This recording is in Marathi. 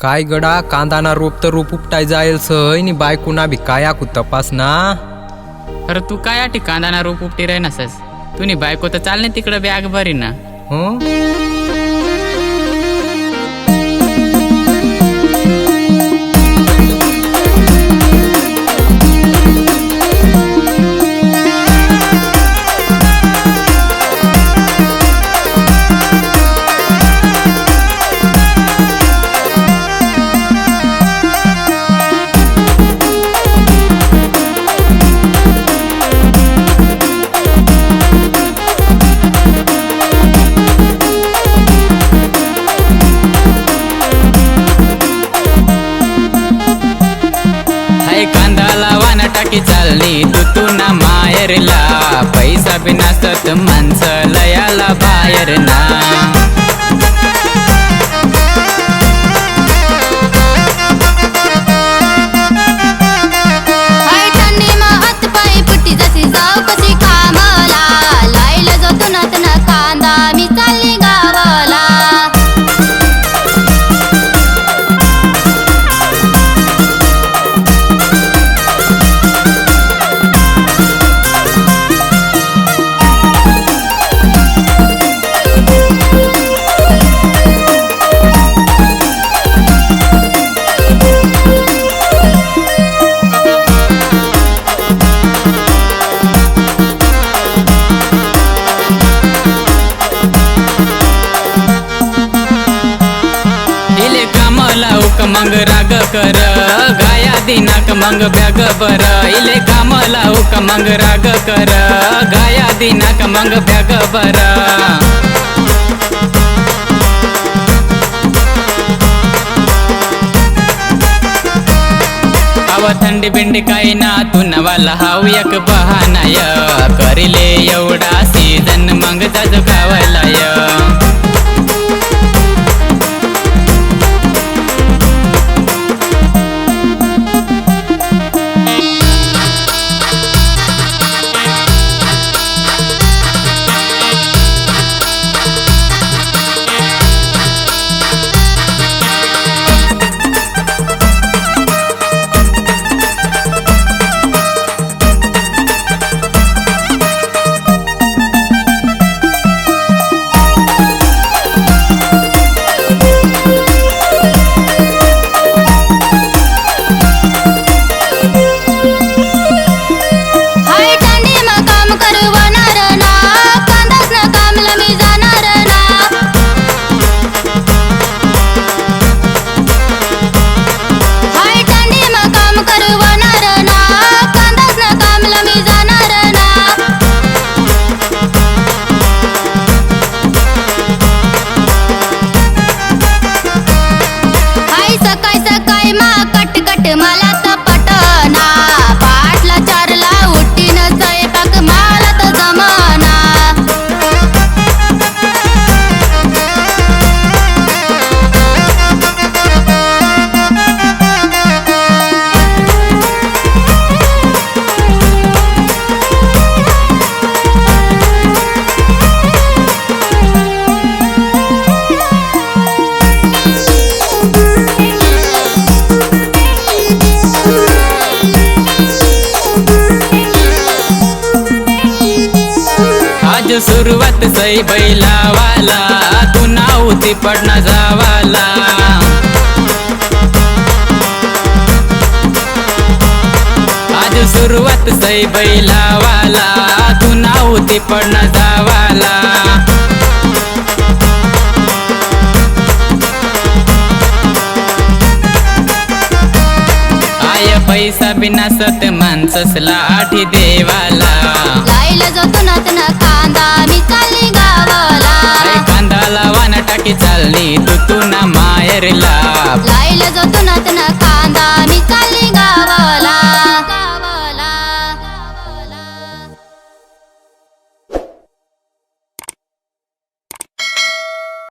काय गडा? कांदाना रोप तर रोप उपटाय जायल सय नि बायकुना बी काय आकू तपास ना? अरे तू काय आठी कांदाना रोप उपटी राहीनासस? तुनी बायको तर चालणे तिकडं बॅग भरी ना. हं? एखादा कांदा टाकी चालली तू तू ना मायरला पैसा बिना सत माणसं लयाला बाहेर ना. कामला मग राग कर. गाया दिनाक मग बॅग बर. इले कामला उक मग राग कर. गाया दिनाक मग बॅग बर. थंडी बिंडी काही ना तू नवाला हाव एक बहानाय करिले एवढा सीजन मंग जाजू सुरुवात सई बैलावाला. तू नाव ती पडना जावाला. आज सुरुवात सई बैलावाला. तू नाव ती पडना जावाला पैसा बिना सत माणससला आठी देवाला. लायला जातो नातन कांदा मी चालली गावाला कांदा लावाना टाकी चालली तू तू ना मायरला लायला जातो नातन कांदा मी चालली गावाला